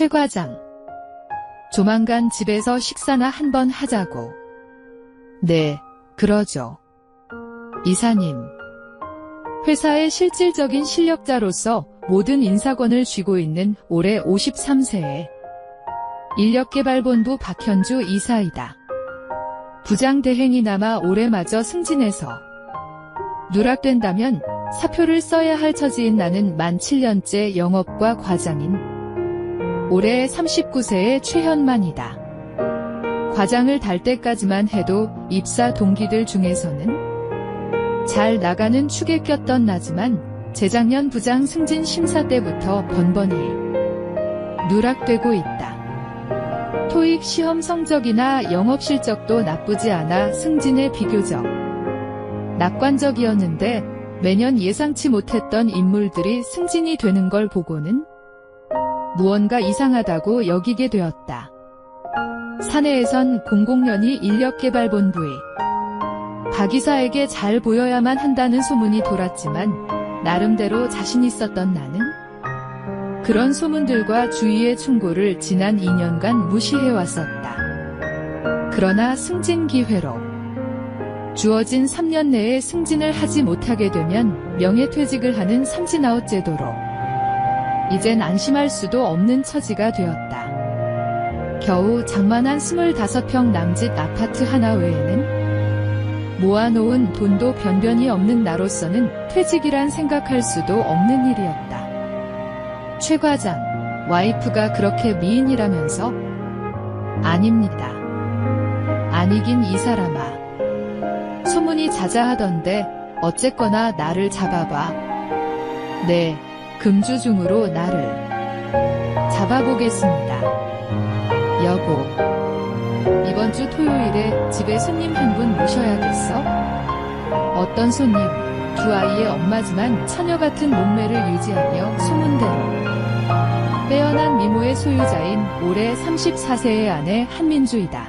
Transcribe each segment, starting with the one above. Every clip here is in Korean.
최 과장. 조만간 집에서 식사나 한번 하자고. 네, 그러죠. 이사님. 회사의 실질적인 실력자로서 모든 인사권을 쥐고 있는 올해 53세의 인력개발본부 박현주 이사이다. 부장대행이 남아 올해마저 승진해서 누락된다면 사표를 써야 할 처지인 나는 만 7년째 영업과 과장인 올해 39세의 최현만이다. 과장을 달 때까지만 해도 입사 동기들 중에서는 잘 나가는 축에 꼈던 나지만 재작년 부장 승진 심사 때부터 번번이 누락되고 있다. 토익 시험 성적이나 영업 실적도 나쁘지 않아 승진에 비교적 낙관적이었는데 매년 예상치 못했던 인물들이 승진이 되는 걸 보고는 무언가 이상하다고 여기게 되었다. 사내에선 공공연히 인력개발본부의 박 이사에게 잘 보여야만 한다는 소문이 돌았지만 나름대로 자신 있었던 나는 그런 소문들과 주위의 충고를 지난 2년간 무시해왔었다. 그러나 승진 기회로 주어진 3년 내에 승진을 하지 못하게 되면 명예퇴직을 하는 삼진아웃 제도로 이젠 안심할 수도 없는 처지가 되었다. 겨우 장만한 25평 남짓 아파트 하나 외에는 모아놓은 돈도 변변이 없는 나로서는 퇴직이란 생각할 수도 없는 일이었다. 최 과장, 와이프가 그렇게 미인이라면서? 아닙니다. 아니긴 이 사람아. 소문이 자자하던데 어쨌거나 나를 잡아봐. 네, 금주중으로 나를 잡아보겠습니다. 여보. 이번 주 토요일에 집에 손님 한 분 모셔야겠어? 어떤 손님? 두 아이의 엄마지만 처녀 같은 몸매를 유지하며 소문대로 빼어난 미모의 소유자인 올해 34세의 아내 한민주이다.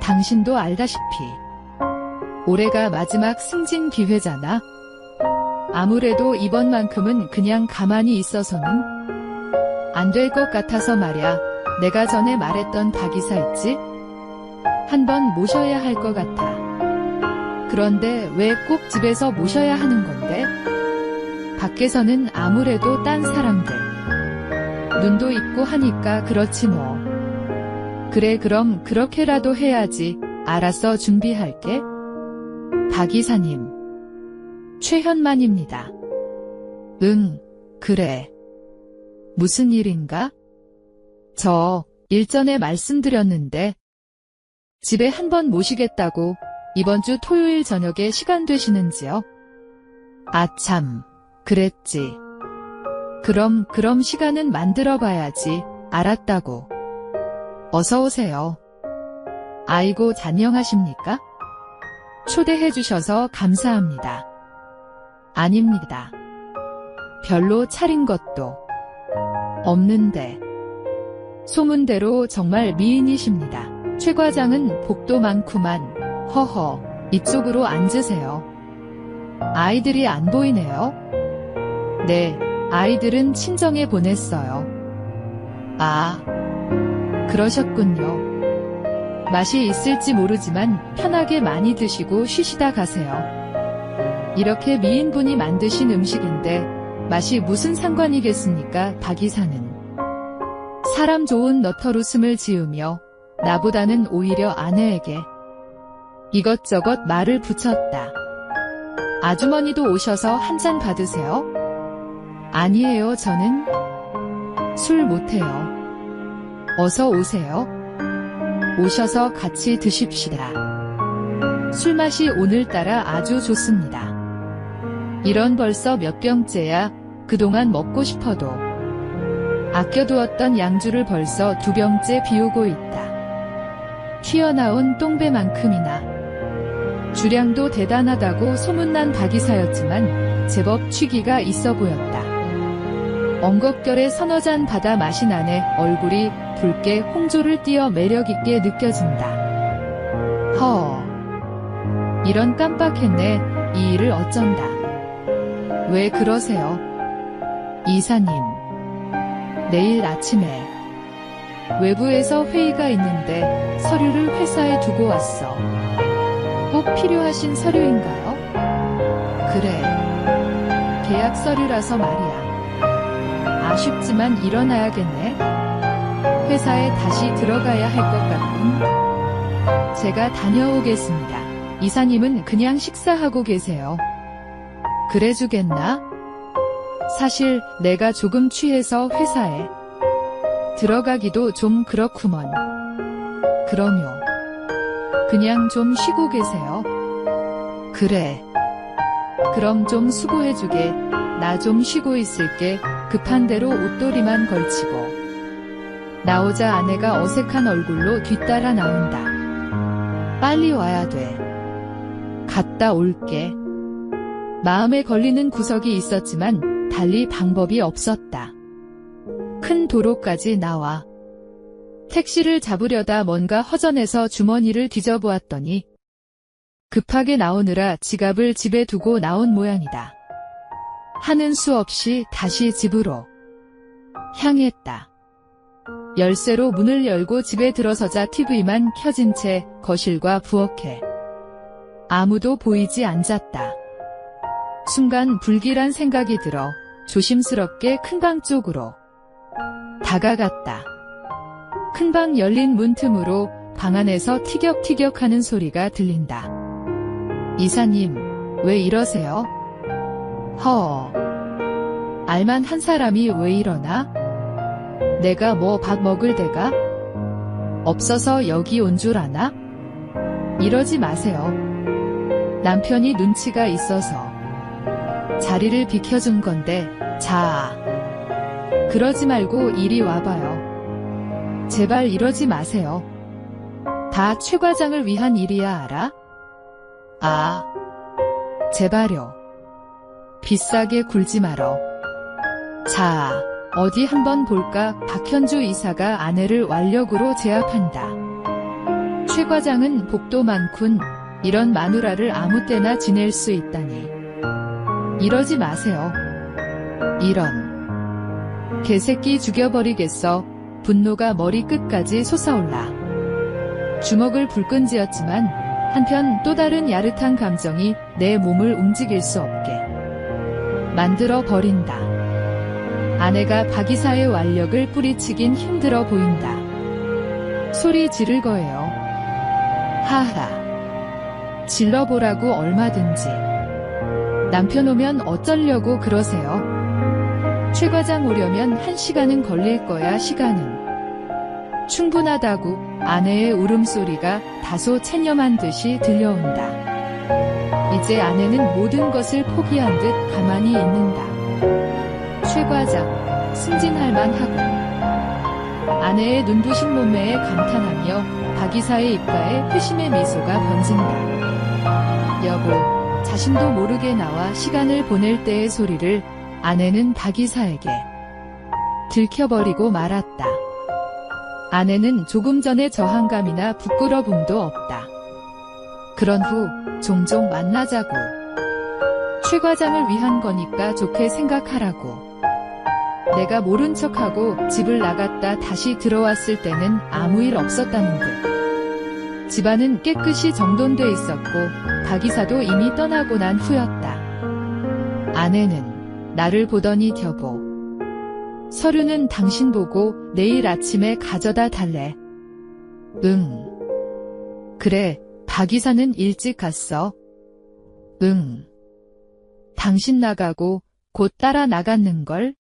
당신도 알다시피 올해가 마지막 승진 기회잖아. 아무래도 이번만큼은 그냥 가만히 있어서는 안 될 것 같아서 말야. 내가 전에 말했던 박 이사 있지? 한번 모셔야 할 것 같아. 그런데 왜 꼭 집에서 모셔야 하는 건데? 밖에서는 아무래도 딴 사람들. 눈도 있고 하니까 그렇지 뭐. 그래 그럼 그렇게라도 해야지. 알았어 준비할게. 박 이사님. 최현만입니다. 응, 그래. 무슨 일인가? 저, 일전에 말씀드렸는데, 집에 한 번 모시겠다고 이번 주 토요일 저녁에 시간 되시는지요? 아참, 그랬지. 그럼, 그럼 시간은 만들어 봐야지. 알았다고. 어서 오세요. 아이고, 잔영하십니까? 초대해 주셔서 감사합니다. 아닙니다. 별로 차린 것도 없는데. 소문대로 정말 미인이십니다. 최 과장은 복도 많구만. 허허, 이쪽으로 앉으세요. 아이들이 안 보이네요. 네, 아이들은 친정에 보냈어요. 아, 그러셨군요. 맛이 있을지 모르지만 편하게 많이 드시고 쉬시다 가세요. 이렇게 미인분이 만드신 음식인데 맛이 무슨 상관이겠습니까, 박 이사는. 사람 좋은 너털 웃음을 지으며 나보다는 오히려 아내에게 이것저것 말을 붙였다. 아주머니도 오셔서 한 잔 받으세요? 아니에요, 저는 술 못해요. 어서 오세요. 오셔서 같이 드십시다. 술 맛이 오늘따라 아주 좋습니다. 이런 벌써 몇 병째야 그동안 먹고 싶어도 아껴두었던 양주를 벌써 두 병째 비우고 있다. 튀어나온 똥배만큼이나 주량도 대단하다고 소문난 박이사였지만 제법 취기가 있어 보였다. 엉겁결에 서너 잔 받아 마신 안에 얼굴이 붉게 홍조를 띄어 매력있게 느껴진다. 허. 이런 깜빡했네. 이 일을 어쩐다. 왜 그러세요? 이사님. 내일 아침에 외부에서 회의가 있는데 서류를 회사에 두고 왔어. 꼭 필요하신 서류인가요? 그래. 계약 서류라서 말이야. 아쉽지만 일어나야겠네. 회사에 다시 들어가야 할 것 같군. 제가 다녀오겠습니다. 이사님은 그냥 식사하고 계세요. 그래 주겠나? 사실 내가 조금 취해서 회사에 들어가기도 좀 그렇구먼. 그럼요. 그냥 좀 쉬고 계세요. 그래. 그럼 좀 수고해주게. 나 좀 쉬고 있을게. 급한 대로 옷도리만 걸치고. 나오자 아내가 어색한 얼굴로 뒤따라 나온다. 빨리 와야 돼. 갔다 올게. 마음에 걸리는 구석이 있었지만 달리 방법이 없었다. 큰 도로까지 나와 택시를 잡으려다 뭔가 허전해서 주머니를 뒤져보았더니 급하게 나오느라 지갑을 집에 두고 나온 모양이다. 하는 수 없이 다시 집으로 향했다. 열쇠로 문을 열고 집에 들어서자 TV만 켜진 채 거실과 부엌에 아무도 보이지 않았다. 순간 불길한 생각이 들어 조심스럽게 큰 방 쪽으로 다가갔다. 큰 방 열린 문틈으로 방 안에서 티격티격 하는 소리가 들린다. 이사님, 왜 이러세요? 허. 알만 한 사람이 왜 이러나? 내가 뭐 밥 먹을 데가? 없어서 여기 온 줄 아나? 이러지 마세요. 남편이 눈치가 있어서 자리를 비켜준 건데, 자. 그러지 말고 이리 와봐요. 제발 이러지 마세요. 다 최 과장을 위한 일이야 알아? 아. 제발요. 비싸게 굴지 말어. 자, 어디 한번 볼까 박현주 이사가 아내를 완력으로 제압한다. 최 과장은 복도 많군. 이런 마누라를 아무 때나 지낼 수 있다니. 이러지 마세요. 이런. 개새끼 죽여버리겠어. 분노가 머리 끝까지 솟아올라. 주먹을 불끈 쥐었지만 한편 또 다른 야릇한 감정이 내 몸을 움직일 수 없게 만들어 버린다. 아내가 박이사의 완력을 뿌리치긴 힘들어 보인다. 소리 지를 거예요. 하하. 질러보라고 얼마든지. 남편 오면 어쩌려고 그러세요? 최 과장 오려면 한 시간은 걸릴 거야, 시간은. 충분하다고 아내의 울음소리가 다소 체념한 듯이 들려온다. 이제 아내는 모든 것을 포기한 듯 가만히 있는다. 최 과장, 승진할 만하고. 아내의 눈부신 몸매에 감탄하며 박이사의 입가에 회심의 미소가 번진다. 여보, 자신도 모르게 나와 시간을 보낼 때의 소리를 아내는 박이사에게 들켜버리고 말았다. 아내는 조금 전의 저항감이나 부끄러움도 없다. 그런 후 종종 만나자고. 최 과장을 위한 거니까 좋게 생각하라고. 내가 모른 척하고 집을 나갔다 다시 들어왔을 때는 아무 일 없었다는 듯. 집안은 깨끗이 정돈돼 있었고 박이사도 이미 떠나고 난 후였다. 아내는 나를 보더니 겨보. 서류는 당신 보고 내일 아침에 가져다 달래. 응. 그래, 박이사는 일찍 갔어. 응. 당신 나가고 곧 따라 나갔는걸?